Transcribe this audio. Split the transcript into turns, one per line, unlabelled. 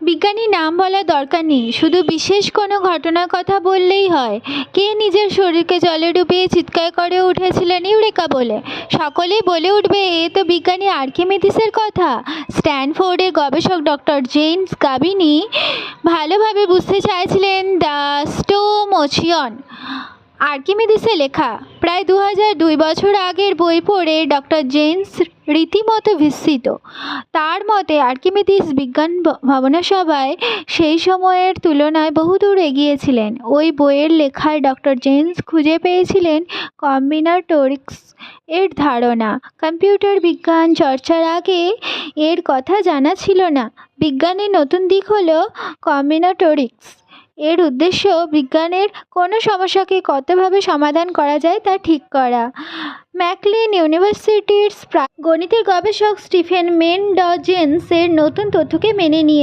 বিজ্ঞানী নাম বলার দরকার নেই, শুধু বিশেষ কোনো ঘটনার কথা বললেই হয়। কে নিজের শরীরকে জলে ডুবিয়ে চিৎকার করে উঠেছিলেন ইউরেকা বলে? সকলেই বলে উঠবে, এ তো বিজ্ঞানী আর্কিমিডিসের কথা। স্ট্যানফোর্ডের গবেষক ডক্টর জেমস গাবিনি ভালোভাবে বুঝতে চাইছিলেন দ্য স্টোমোচিয়ন। আর্কিমিডিসের লেখা। প্রায় দু দুই বছর আগের বই পড়ে ডক্টর জেমস রীতিমতো বিস্মিত তার মতে, আর্কিমিডিস বিজ্ঞান ভাবনা সভায় সেই সময়ের তুলনায় বহুদূর এগিয়েছিলেন। ওই বইয়ের লেখায় ডক্টর জেমস খুঁজে পেয়েছিলেন কম্বিনাটোরিক্স এর ধারণা। কম্পিউটার বিজ্ঞান চর্চার আগে এর কথা জানা ছিল না। বিজ্ঞানের নতুন দিক হলো কম্বিনাটোরিক্স। এর উদ্দেশ্য বিজ্ঞানের কোনো সমস্যাকে কতভাবে সমাধান করা যায় তা ঠিক করা। ম্যাকলিন ইউনিভার্সিটির গণিতের গবেষক স্টিফেন মেনডজেন্স এর নতুন তথ্যকে মেনে নিয়ে